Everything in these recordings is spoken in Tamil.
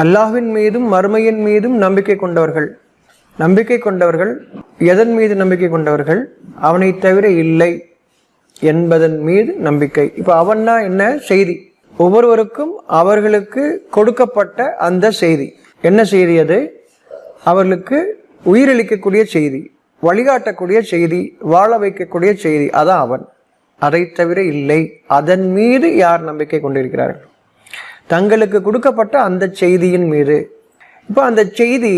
அல்லாஹ்வின் மீதும் மறுமையின் மீதும் நம்பிக்கை கொண்டவர்கள். நம்பிக்கை கொண்டவர்கள் எதன் மீது நம்பிக்கை கொண்டவர்கள்? அவனை தவிர இல்லை என்பதன் மீது நம்பிக்கை. இப்போ அவன்னா என்ன செய்தி? ஒவ்வொருவருக்கும் அவர்களுக்கு கொடுக்கப்பட்ட அந்த செய்தி. என்ன செய்தி அது? அவர்களுக்கு உயிரளிக்கக்கூடிய செய்தி வழிகாட்டக்கூடிய செய்தி வாழ வைக்கக்கூடிய செய்தி. அதான் அவன். அதை தவிர இல்லை. அதன் மீது யார் நம்பிக்கை கொண்டிருக்கிறார்கள்? தங்களுக்கு கொடுக்கப்பட்ட அந்த செய்தியின் மீது. இப்போ அந்த செய்தி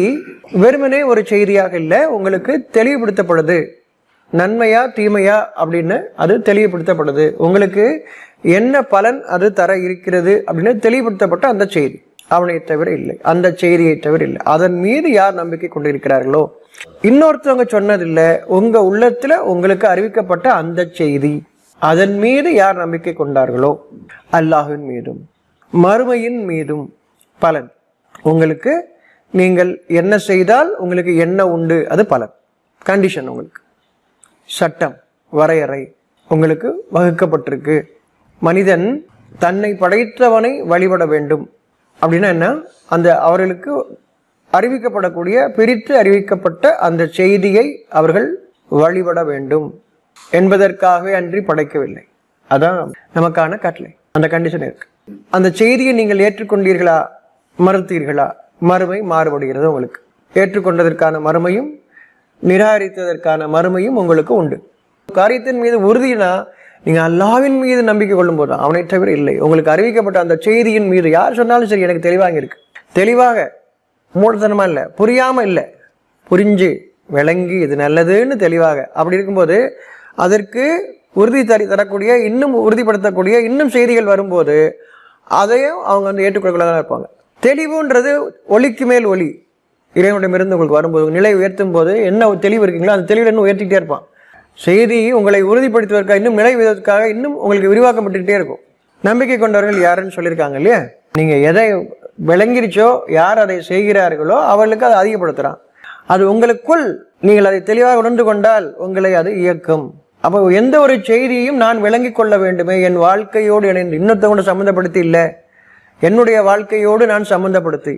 வெறுமனே ஒரு செய்தியாக இல்லை உங்களுக்கு தெளிவுபடுத்தப்படுது. நன்மையா தீமையா அப்படின்னு அது தெளிவுபடுத்தப்படுது. உங்களுக்கு என்ன பலன் அது தர இருக்கிறது அப்படின்னு தெளிவுபடுத்தப்பட்ட அந்த செய்தி. அவனை தவிர இல்லை. அந்த செய்தியை தவிர இல்லை. அதன் மீது யார் நம்பிக்கை கொண்டிருக்கிறார்களோ? இன்னொருத்தவங்க சொன்னதில்லை உங்க உள்ளத்துல உங்களுக்கு அறிவிக்கப்பட்ட அந்த செய்தி. அதன் மீது யார் நம்பிக்கை கொண்டார்களோ? அல்லாஹின் மீதும். மறுமையின் மீதும் பலன். உங்களுக்கு நீங்கள் என்ன செய்தால் உங்களுக்கு என்ன உண்டு அது பலன். கண்டிஷன் உங்களுக்கு. சட்டம் வரையறை உங்களுக்கு வகுக்கப்பட்டிருக்கு. மனிதன் தன்னை படைத்தவனை வழிபட வேண்டும். அப்படின்னா என்ன? அந்த அவர்களுக்கு அறிவிக்கப்படக்கூடிய பிரித்து அறிவிக்கப்பட்ட அந்த செய்தியை அவர்கள் வழிபட வேண்டும். என்பதற்காகவே அன்றி படைக்கவில்லை. அதான் நமக்கான கட்டளை. அந்த கண்டிஷன் இருக்கு. அந்த செய்தியை நீங்கள் ஏற்றுக்கொண்டீர்களா? மறுத்தீர்களா? மறுமை மாறுபடுகிறது உங்களுக்கு. ஏற்றுக்கொண்டதற்கான மறுமையும் நிராகரித்ததற்கான மறுமையும் உங்களுக்கு உண்டு. காரியத்தின் மீது உறுதினா நீங்கள் அல்லாவின் மீது நம்பிக்கை கொள்ளும் போது அவனை தவிர இல்லை. உங்களுக்கு அறிவிக்கப்பட்ட அந்த செய்தியின் மீது யார் சொன்னாலும் சரி எனக்கு தெளிவாக இருக்கு. தெளிவாக மூடத்தனமா இல்லை புரியாமல் இல்லை. புரிஞ்சு விளங்கி இது நல்லதுன்னு தெளிவாக. அப்படி இருக்கும்போது அதற்கு உறுதி தரி தரக்கூடிய இன்னும் உறுதிப்படுத்தக்கூடிய இன்னும் செய்திகள் வரும்போது அதையும் அவங்க வந்து ஏற்றுக்கொள்ளதான் இருப்பாங்க. தெளிவுன்றது ஒளிக்கு மேல் ஒளி. இறைவனிடமிருந்து உங்களுக்கு வரும்போது நிலை உயர்த்தும் போது என்ன தெளிவு இருக்கீங்களோ அந்த தெளிவில் இன்னும் உயர்த்திக்கிட்டே இருப்பான். செய்தி உங்களை உறுதிப்படுத்துவதற்காக இன்னும் நிலை உயர்வதற்காக இன்னும் உங்களுக்கு விரிவாக்கப்பட்டுக்கிட்டே இருக்கும். நம்பிக்கை கொண்டவர்கள் யாருன்னு சொல்லியிருக்காங்க இல்லையா? நீங்கள் எதை விளங்கிருச்சோ யார் அதை செய்கிறார்களோ அவர்களுக்கு அதை அதிகப்படுத்துகிறான் அது உங்களுக்குள் நீங்கள் அதை தெளிவாக உணர்ந்து கொண்டால் உங்களை அது இயக்கும். அப்போ எந்த ஒரு செய்தியையும் நான் விளங்கி கொள்ள வேண்டுமே. என் வாழ்க்கையோடு இணைந்து இன்னொருத்தவங்க சம்மந்தப்படுத்தி இல்லை. என்னுடைய வாழ்க்கையோடு நான் சம்மந்தப்படுத்தி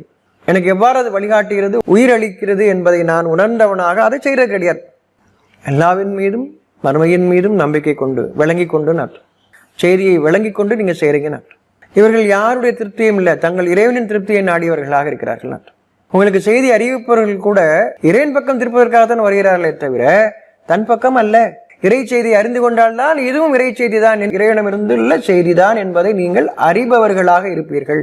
எனக்கு எவ்வாறு அது வழிகாட்டுகிறது உயிரளிக்கிறது என்பதை நான் உணர்ந்தவனாக அதை செய்கிறது கிடையாது எல்லாவின் மீதும் மறுமையின் மீதும் நம்பிக்கை கொண்டு விளங்கி கொண்டு நாட்டு செய்தியை விளங்கி கொண்டு நீங்கள் செய்கிறீங்க நாட்டு இவர்கள் யாருடைய திருப்தியும் இல்லை. தங்கள் இறைவனின் திருப்தியை நாடியவர்களாக இருக்கிறார்கள் நாட்டு உங்களுக்கு செய்தி அறிவிப்பவர்கள் கூட இறைவன் பக்கம் திருப்பதற்காகத்தான் வருகிறார்களே தவிர தன் பக்கம் அல்ல. இறை செய்தி அறிந்து கொண்டால்தான் இதுவும் இறை தான் இறைவனமிருந்து செய்திதான் என்பதை நீங்கள் அறிபவர்களாக இருப்பீர்கள்.